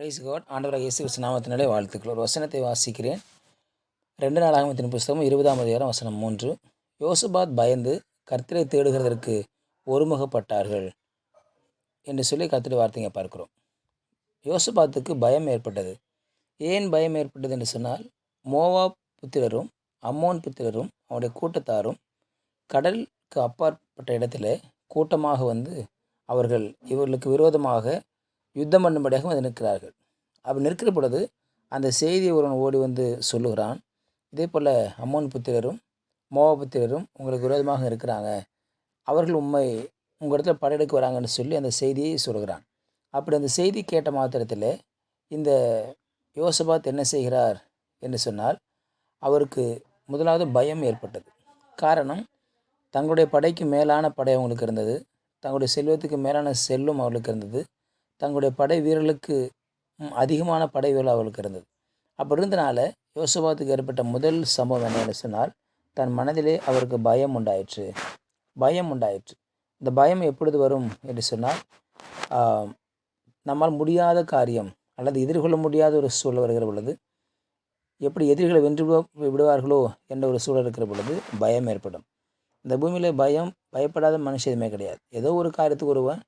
Price God ஆண்டவராக இயேசு கிறிஸ்து நாமத்தினாலே வாழ்த்துக்கள். ஒரு வசனத்தை வாசிக்கிறேன். ரெண்டு நாள் ஆகமத்தின் புஸ்தகம் இருபதாம் அதிகாரம் வசனம் மூன்று. யோசுபாத் பயந்து கர்த்தரை தேடுகிறதற்கு ஒருமுகப்பட்டார்கள் என்று சொல்லி கர்த்தரை வார்த்தைங்க பார்க்கிறோம். யோசுபாத்துக்கு பயம் ஏற்பட்டது. ஏன் பயம் ஏற்பட்டது என்று சொன்னால் மோவா புத்திரரும் அம்மோன் புத்திரரும் அவனுடைய கூட்டத்தாரும் கடலுக்கு அப்பாற்பட்ட இடத்துல கூட்டமாக வந்து அவர்கள் இவர்களுக்கு விரோதமாக யுத்தம் பண்ணும்படியாக வந்து நிற்கிறார்கள். அப்படி நிற்கிற பொழுது அந்த செய்தியை ஒருவன் ஓடி வந்து சொல்லுகிறான் இதே போல் அம்மோன் புத்திரரும் மோகபுத்திரரும் உங்களுக்கு விரோதமாக இருக்கிறாங்க. அவர்கள் உண்மை உங்கள் இடத்துல படையெடுக்க வராங்கன்னு சொல்லி அந்த செய்தியை சொல்கிறான் அப்படி அந்த செய்தி கேட்ட மாத்திரத்தில் இந்த யோசபாத் என்ன செய்கிறார் என்று சொன்னால் அவருக்கு முதலாவது பயம் ஏற்பட்டது. காரணம் தங்களுடைய படைக்கு மேலான படை அவங்களுக்கு இருந்தது. தங்களுடைய செல்வத்துக்கு மேலான செல்லும் அவர்களுக்கு இருந்தது. தங்களுடைய படை வீரர்களுக்கு அதிகமான படை வீரர்கள் அவர்களுக்கு இருந்தது. அப்படி இருந்தனால யோசபாத்துக்கு ஏற்பட்ட முதல் சம்பவம் என்னென்னு சொன்னால் தன் மனதிலே அவருக்கு பயம் உண்டாயிற்று. பயம் உண்டாயிற்று. இந்த பயம் எப்பொழுது வரும் என்று சொன்னால் நம்மால் முடியாத காரியம் அல்லது எதிர்கொள்ள முடியாத ஒரு சூழல் வருகிற பொழுது எப்படி எதிரிகளை வென்று விடுவார்களோ என்ற ஒரு சூழல் இருக்கிற பொழுது பயம் ஏற்படும். இந்த பூமியில் பயம் பயப்படாத மனுஷன் எதுவுமே கிடையாது. ஏதோ ஒரு காரியத்துக்கு ஒருவன்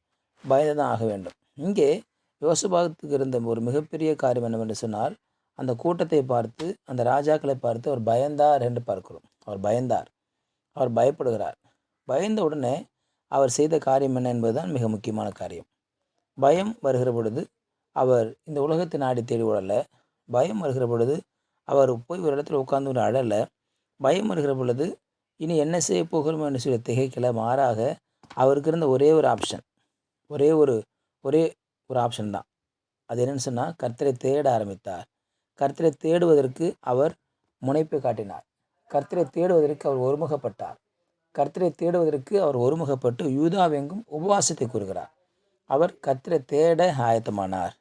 பயந்து தான் ஆக வேண்டும். இங்கே யோசுபாகத்துக்கு இருந்த ஒரு மிகப்பெரிய காரியம் என்னவென்று சொன்னால் அந்த கூட்டத்தை பார்த்து அந்த ராஜாக்களை பார்த்து அவர் பயந்தார் என்று பார்க்கிறோம். அவர் பயந்தார். அவர் பயப்படுகிறார். பயந்த உடனே அவர் செய்த காரியம் என்ன என்பதுதான் மிக முக்கியமான காரியம். பயம் வருகிற பொழுது அவர் இந்த உலகத்தை நாடி தேடி ஓடலை. பயம் வருகிற பொழுது அவர் போய் ஒரு இடத்துல உட்கார்ந்து ஒரு அழலை. பயம் வருகிற பொழுது இனி என்ன செய்ய போகிறோம் என்று சொல்லி திகைக்கல மாறாக அவருக்கு இருந்த ஒரே ஒரு ஆப்ஷன் ஒரே ஒரு ஒரே ஒரு ஆப்ஷன் தான். அது என்னென்னு சொன்னால் கர்த்தரை தேட ஆரம்பித்தார். கர்த்தரை தேடுவதற்கு அவர் முனைப்பு காட்டினார். கர்த்தரை தேடுவதற்கு அவர் ஒருமுகப்பட்டார். கர்த்தரை தேடுவதற்கு அவர் ஒருமுகப்பட்டு யூதாவெங்கும் உபவாசத்தை கூறுகிறார். அவர் கர்த்தரை தேட ஆயத்தமானார்.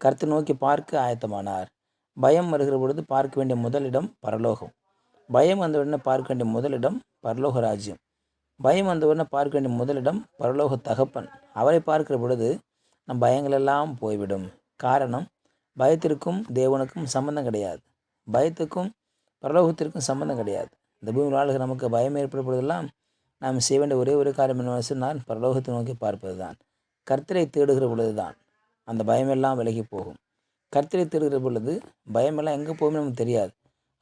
கர்த்தர் நோக்கி பார்க்க ஆயத்தமானார். பயம் வருகிற பொழுது பார்க்க வேண்டிய முதலிடம் பரலோகம். பயம் வந்தவுடனே பார்க்க வேண்டிய முதலிடம் பரலோக ராஜ்யம். பயம் வந்தவுடனே பார்க்க வேண்டிய முதலிடம் பரலோக தகப்பன். அவரை பார்க்கிற பொழுது நம் பயங்களெல்லாம் போய்விடும். காரணம் பயத்திற்கும் தேவனுக்கும் சம்பந்தம் கிடையாது. பயத்துக்கும் பரலோகத்திற்கும் சம்பந்தம் கிடையாது. இந்த பூமி வாழ்கிற நமக்கு பயம் ஏற்படுவதெல்லாம் நாம் செய்ய வேண்டிய ஒரே ஒரு காரியம் என்ன சொன்னால் பரலோகத்தை நோக்கி பார்ப்பது தான் கர்த்தரை தேடுகிற பொழுது தான் அந்த பயமெல்லாம் விலகி போகும். கர்த்தரை தேடுகிற பொழுது பயமெல்லாம் எங்கே போகும்னு நமக்கு தெரியாது.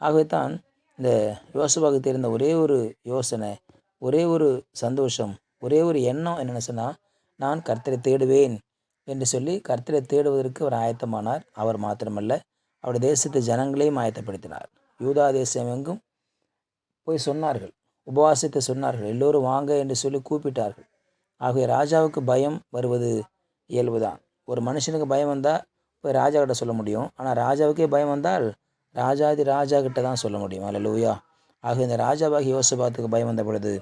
ஆகவே தான் இந்த யோசுவாவுக்கு தெரிந்த ஒரே ஒரு யோசனை ஒரே ஒரு சந்தோஷம் ஒரே ஒரு எண்ணம் என்னென்னு சொன்னால் நான் கர்த்தரை தேடுவேன். என்று சொல்லி கர்த்தரை தேடுவதற்கு அவர் ஆயத்தமானார். அவர் மாத்திரமல்ல அவருடைய தேசத்து ஜனங்களையும் ஆயத்தப்படுத்தினார். யூதா தேசம் எங்கும் போய் சொன்னார்கள் உபவாசத்தை சொன்னார்கள் எல்லோரும் வாங்க என்று சொல்லி கூப்பிட்டார்கள். ஆகவே ராஜாவுக்கு பயம் வருவது இயல்புதான். ஒரு மனுஷனுக்கு பயம் வந்தால் போய் ராஜா கிட்ட சொல்ல முடியும். ஆனால் ராஜாவுக்கே பயம் வந்தால் ராஜாதி ராஜா கிட்ட தான் சொல்ல முடியும். அல்ல லூயா ஆக இந்த ராஜாவாகி யோசபாத்துக்கு பயம் வந்த பொழுது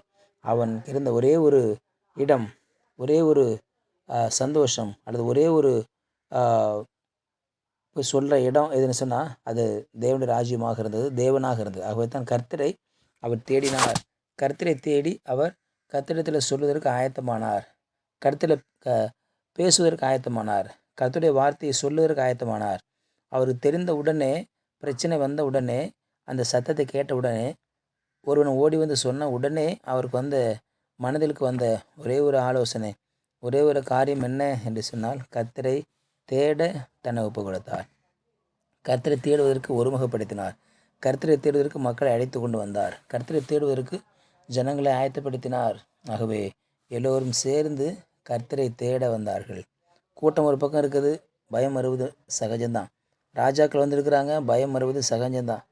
அவன் இருந்த ஒரே ஒரு இடம் ஒரே ஒரு சந்தோஷம். அல்லது ஒரே ஒரு சொல்கிற இடம் எதுன்னு சொன்னால் அது தேவனுடைய ராஜ்யமாக இருந்தது தேவனாக இருந்தது. ஆகவே தான் கர்த்தரை அவர் தேடினார். கர்த்தரை தேடி அவர் கர்த்தரிடத்தில் சொல்வதற்கு ஆயத்தமானார். கருத்தில் க பேசுவதற்கு ஆயத்தமானார். கர்த்தருடைய வார்த்தையை சொல்லுவதற்கு ஆயத்தமானார். அவருக்கு தெரிந்த உடனே பிரச்சனை வந்த உடனே அந்த சத்தத்தை கேட்ட உடனே ஒருவன் ஓடி வந்து சொன்ன உடனே அவருக்கு வந்த மனதிற்கு வந்த ஒரே ஒரு ஆலோசனை ஒரே ஒரு காரியம் என்ன என்று சொன்னால் கர்த்தரை தேட தன்னை ஒப்பு கொடுத்தார் கர்த்தரை தேடுவதற்கு ஒருமுகப்படுத்தினார். கர்த்தரை தேடுவதற்கு மக்களை அழைத்து கொண்டு வந்தார். கர்த்தரை தேடுவதற்கு ஜனங்களை ஆயத்தப்படுத்தினார். ஆகவே எல்லோரும் சேர்ந்து கர்த்தரை தேட வந்தார்கள். கூட்டம் ஒரு பக்கம் இருக்குது பயம் வருவது சகஜம்தான். ராஜாக்கள் வந்திருக்கிறாங்க பயம் வருவது சகஜம்தான்.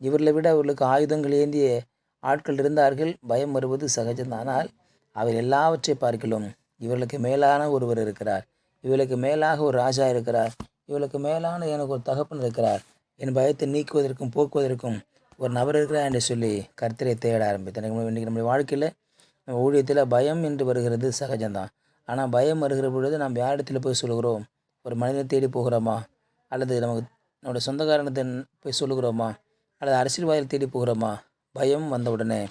இவர்களை விட அவர்களுக்கு ஆயுதங்கள் ஏந்திய ஆட்கள் இருந்தார்கள் பயம் வருவது சகஜம்தான். ஆனால் அவர் எல்லாவற்றை பார்க்கிலும் இவர்களுக்கு மேலான ஒருவர் இருக்கிறார். இவர்களுக்கு மேலாக ஒரு ராஜா இருக்கிறார். இவளுக்கு மேலான எனக்கு ஒரு தகப்பன் இருக்கிறார். என் பயத்தை நீக்குவதற்கும் போக்குவதற்கும் ஒரு நபர் இருக்கிறார் என்று சொல்லி கர்த்தரை தேட ஆரம்பித்தேன் இன்றைக்கி நம்முடைய வாழ்க்கையில் நம்ம ஊழியத்தில் பயம் என்று வருகிறது சகஜம்தான். ஆனால் பயம் வருகிற பொழுது நாம் யாரிடத்தில் போய் சொல்கிறோம் ஒரு மனிதனை தேடி போகிறோமா? அல்லது நமக்கு நம்முடைய சொந்தக்காரனத்தை போய் சொல்லுகிறோமா? அல்லது அரசியல்வாதிகள் தேடி போகிறோமா? பயம் வந்தவுடனே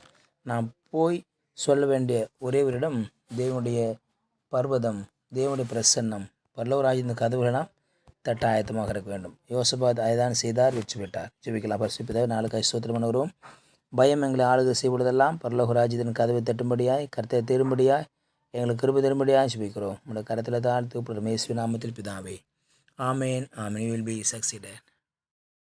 நாம் போய் சொல்ல வேண்டிய ஒரே ஒரு இடம் தேவனுடைய பர்வதம் தேவனுடைய பிரசன்னம் பல்லவராஜ் இந்த கதவுகளை நாம் தட்ட ஆயத்தமாக இருக்க வேண்டும். யோசபாத் அதுதான் செய்தார் வெற்றி பெற்றார். ஜெபிக்கலாம் பரிசுப்பிதாவை நாளுக்கு ஐஸ்தோத்திரம் பண்ணுகிறோம். பயம் எங்களை ஆளுகை செய்வதெல்லாம் பரலோகராஜ்யத்தின் கதவை தட்டும்படியாய் கருத்தை தேரும்படியாய் எங்களுக்கு கிருபை தரும்படியாய் ஜெபிக்கிறோம். உங்களோட கருத்தில் தாழ்த்து மேஸ்வி நாமத்தில் பிதாவே. ஆமேன் ஆமேன். Will be succeeded